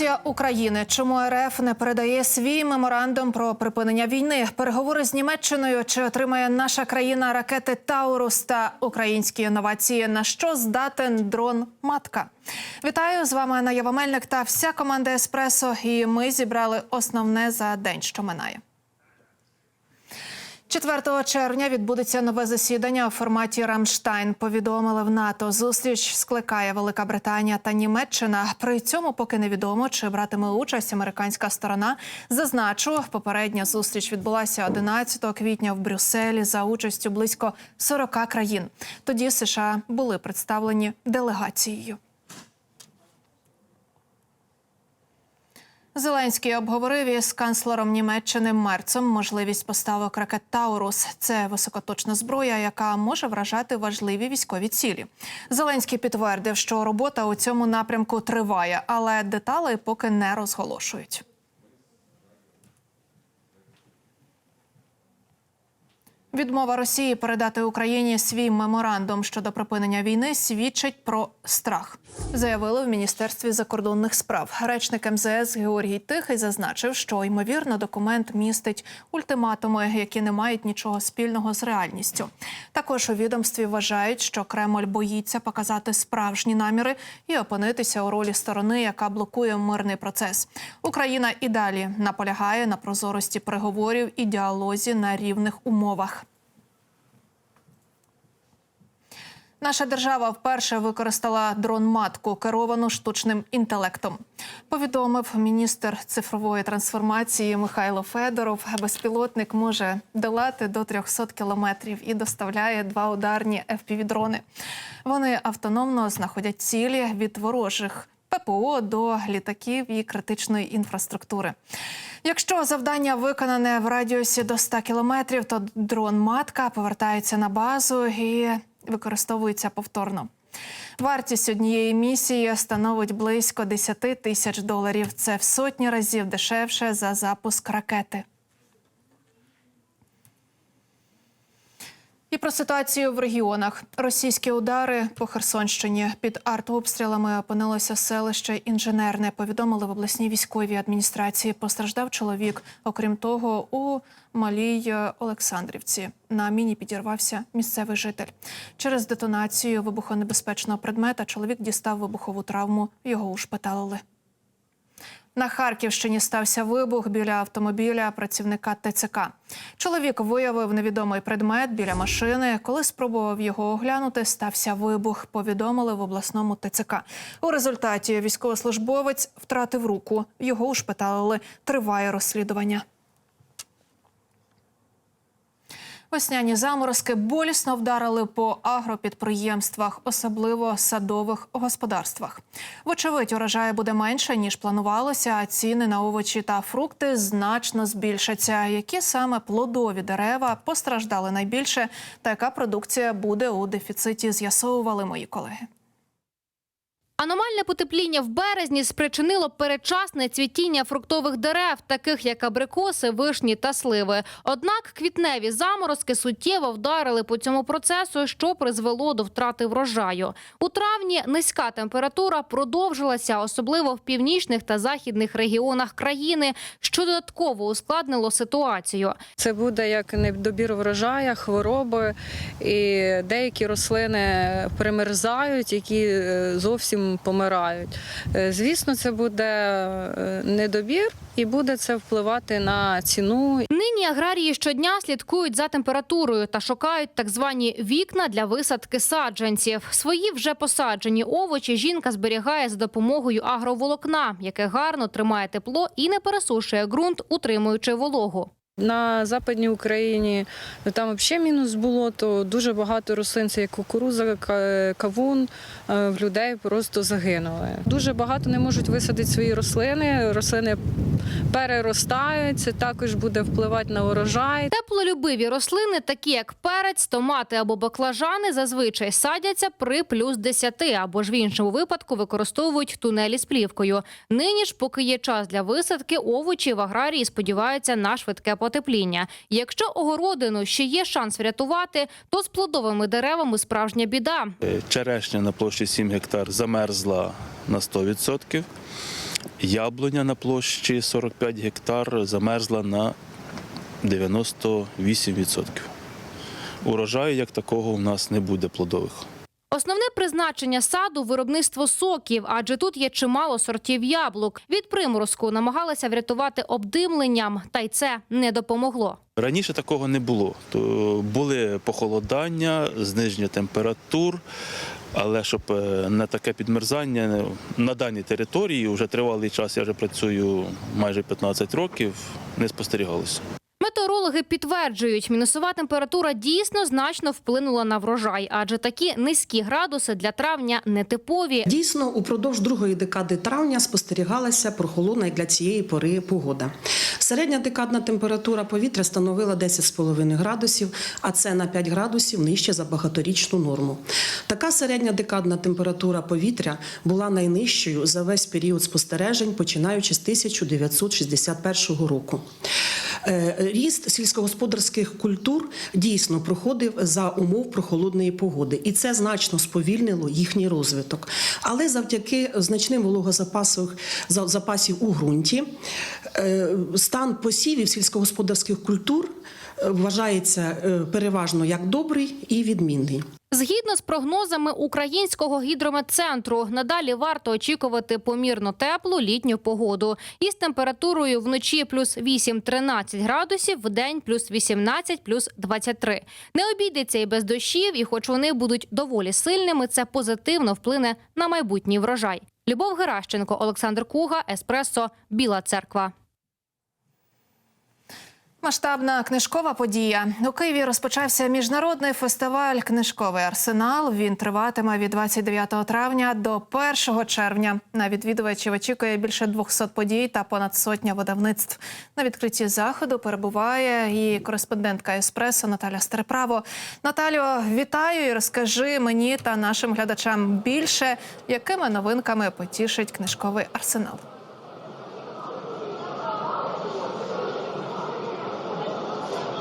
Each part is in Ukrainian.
Позиція України. Чому РФ не передає свій меморандум про припинення війни? Переговори з Німеччиною чи отримає наша країна ракети Таурус та українські інновації? На що здатен дрон Матка? Вітаю з вами Ява Мельник та вся команда Еспресо. І ми зібрали основне за день, що минає. 4 червня відбудеться нове засідання у форматі Рамштайн. Повідомили в НАТО. Зустріч скликає Велика Британія та Німеччина. При цьому поки невідомо, чи братиме участь американська сторона. Зазначу, попередня зустріч відбулася 11 квітня в Брюсселі за участю близько 40 країн. Тоді США були представлені делегацією. Зеленський обговорив із канцлером Німеччини Мерцем можливість поставок ракет Таурус. Це високоточна зброя, яка може вражати важливі військові цілі. Зеленський підтвердив, що робота у цьому напрямку триває, але деталі поки не розголошують. Відмова Росії передати Україні свій меморандум щодо припинення війни свідчить про страх, заявили в міністерстві закордонних справ. Речник МЗС Георгій Тихий зазначив, що ймовірно документ містить ультиматуми, які не мають нічого спільного з реальністю. Також у відомстві вважають, що Кремль боїться показати справжні наміри і опинитися у ролі сторони, яка блокує мирний процес. Україна і далі наполягає на прозорості переговорів і діалозі на рівних умовах. Наша держава вперше використала дрон-матку, керовану штучним інтелектом. Повідомив міністр цифрової трансформації Михайло Федоров. Безпілотник може долати до 300 кілометрів і доставляє два ударні FPV-дрони. Вони автономно знаходять цілі від ворожих. ППО до літаків і критичної інфраструктури. Якщо завдання виконане в радіусі до 100 кілометрів, то дрон-матка повертається на базу і використовується повторно. Вартість однієї місії становить близько 10 тисяч доларів. Це в сотні разів дешевше за запуск ракети. І про ситуацію в регіонах. Російські удари по Херсонщині під артобстрілами опинилося селище інженерне. Повідомили в обласній військовій адміністрації. Постраждав чоловік. Окрім того, у малій Олександрівці на міні підірвався місцевий житель. Через детонацію вибухонебезпечного предмета чоловік дістав вибухову травму. Його ушпиталили. На Харківщині стався вибух біля автомобіля працівника ТЦК. Чоловік виявив невідомий предмет біля машини. Коли спробував його оглянути, стався вибух. Повідомили в обласному ТЦК. У результаті військовослужбовець втратив руку. Його ушпиталили. Триває розслідування. Весняні заморозки болісно вдарили по агропідприємствах, особливо садових господарствах. Вочевидь, урожаю буде менше ніж планувалося. А ціни на овочі та фрукти значно збільшаться. Які саме плодові дерева постраждали найбільше, та яка продукція буде у дефіциті? З'ясовували мої колеги. Аномальне потепління в березні спричинило передчасне цвітіння фруктових дерев, таких як абрикоси, вишні та сливи. Однак квітневі заморозки суттєво вдарили по цьому процесу, що призвело до втрати врожаю. У травні низька температура продовжилася, особливо в північних та західних регіонах країни, що додатково ускладнило ситуацію. Це буде як недобір врожая, хвороби, і деякі рослини примерзають, які е, зовсім помирають. Е, Звісно, це буде е, недобір і буде це впливати на ціну. Нині аграрії щодня слідкують за температурою та шукають так звані вікна для висадки саджанців. Свої вже посаджені овочі жінка зберігає за допомогою агроволокна, яке гарно тримає тепло і не пересушує ґрунт, утримуючи вологу. На Западній Україні ну, там взагалі мінус було, то дуже багато рослин, це як кукуруза, кавун, е, в людей просто загинули. Дуже багато не можуть висадити свої рослини, рослини переростають, це також буде впливати на урожай. Теплолюбиві рослини, такі як перець, томати або баклажани, зазвичай садяться при плюс 10, або ж в іншому випадку використовують тунелі з плівкою. Нині ж, поки є час для висадки, овочі в аграрії сподіваються на швидке потепління. Якщо огородину ще є шанс врятувати, то з плодовими деревами справжня біда. Черешня на площі 7 гектар замерзла на 100%. Яблуня на площі 45 гектар замерзла на 98%. Урожаю як такого у нас не буде плодових. Основне призначення саду виробництво соків, адже тут є чимало сортів яблук. Від приморозку намагалися врятувати обдимленням, та й це не допомогло. Раніше такого не було. То були похолодання, зниження температур, але щоб е, на таке підмерзання на даній території вже тривалий час, я вже працюю майже 15 років, не спостерігалося. Метеорологи підтверджують, мінусова температура дійсно значно вплинула на врожай, адже такі низькі градуси для травня нетипові. Дійсно, упродовж другої декади травня спостерігалася прохолодна як для цієї пори погода. Середня декадна температура повітря становила 10,5 градусів, а це на 5 градусів нижче за багаторічну норму. Така середня декадна температура повітря була найнижчою за весь період спостережень, починаючи з 1961 року. Е, Ріст сільськогосподарських культур дійсно проходив за умов прохолодної погоди, і це значно сповільнило їхній розвиток. Але завдяки значним вологозапасів за- запасів у ґрунті е, стан посівів сільськогосподарських культур е, вважається переважно як добрий і відмінний. Згідно з прогнозами українського гідрометцентру, надалі варто очікувати помірно теплу літню погоду із температурою вночі плюс 8-13 градусів, в день плюс 18, плюс 23. Не обійдеться і без дощів, і хоч вони будуть доволі сильними, це позитивно вплине на майбутній врожай. Любов Геращенко, Олександр Куга, Еспресо, Біла Церква. Масштабна книжкова подія у Києві розпочався міжнародний фестиваль Книжковий арсенал. Він триватиме від 29 травня до 1 червня. На відвідувачів очікує більше 200 подій та понад сотня видавництв. На відкритті заходу перебуває і кореспондентка Еспресо Наталя Стереправо. Наталю, вітаю і розкажи мені та нашим глядачам більше, якими новинками потішить книжковий арсенал.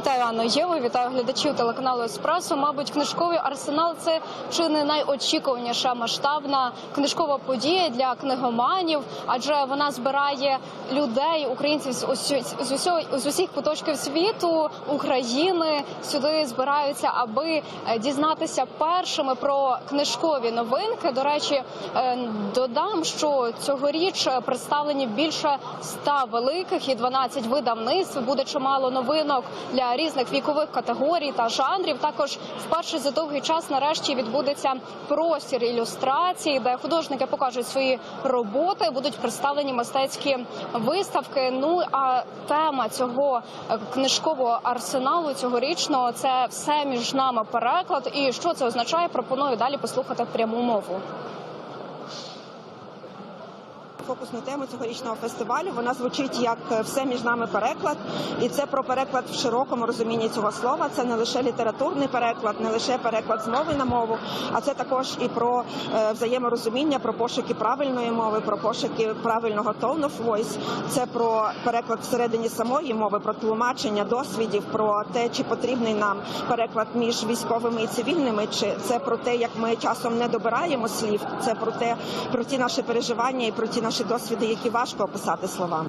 Вітаю Анно Єво, вітаю глядачів телеканалу Еспресо. Мабуть, книжковий арсенал це чи не найочікуваніша масштабна книжкова подія для книгоманів, адже вона збирає людей, українців з усю- з усього з усіх куточків світу України. Сюди збираються, аби е, дізнатися першими про книжкові новинки. До речі, е, додам, що цьогоріч представлені більше 100 великих і 12 видавництв. Буде чимало новинок для різних вікових категорій та жанрів. Також вперше за довгий час нарешті відбудеться простір ілюстрації, де художники покажуть свої роботи, будуть представлені мистецькі виставки. Ну а тема цього е, книжкового арсеналу цьогорічного це все між нами переклад. І що це означає? Пропоную далі послухати пряму мову. Фокусну тему цьогорічного фестивалю вона звучить як все між нами переклад, і це про переклад в широкому розумінні цього слова. Це не лише літературний переклад, не лише переклад з мови на мову, а це також і про е, взаєморозуміння, про пошуки правильної мови, про пошуки правильного tone of voice. Це про переклад всередині самої мови, про тлумачення досвідів, про те, чи потрібний нам переклад між військовими і цивільними, чи це про те, як ми часом не добираємо слів. Це про те, про ті наші переживання і про ті наші досвіди, які важко описати словами.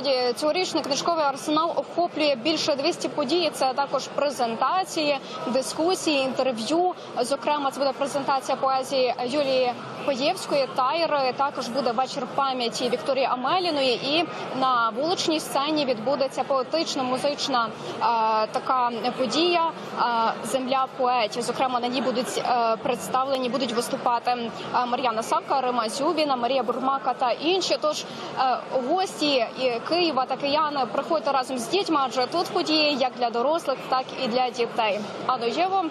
Справді цьогорічний книжковий арсенал охоплює більше 200 подій. Це також презентації, дискусії, інтерв'ю. Зокрема, це буде презентація поезії Юлії Поєвської Тайри. Також буде вечір пам'яті Вікторії Амеліної. І на вуличній сцені відбудеться поетично-музична е, така подія е, Земля поетів. Зокрема, на ній будуть е, представлені, будуть виступати е, Мар'яна Савка, Рима Зюбіна, Марія Бурмака та інші. Тож е, гості і Києва та кияни приходьте разом з дітьми, адже тут події як для дорослих, так і для дітей. Ано Єво,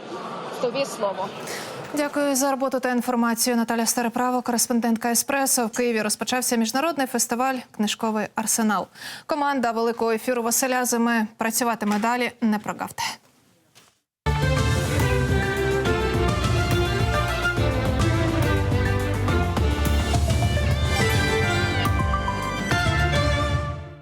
тобі слово. Дякую за роботу та інформацію. Наталя Стареправо, кореспондентка Еспресо. В Києві розпочався міжнародний фестиваль Книжковий арсенал. Команда великого ефіру Василя Зими працюватиме далі. Не прогавте.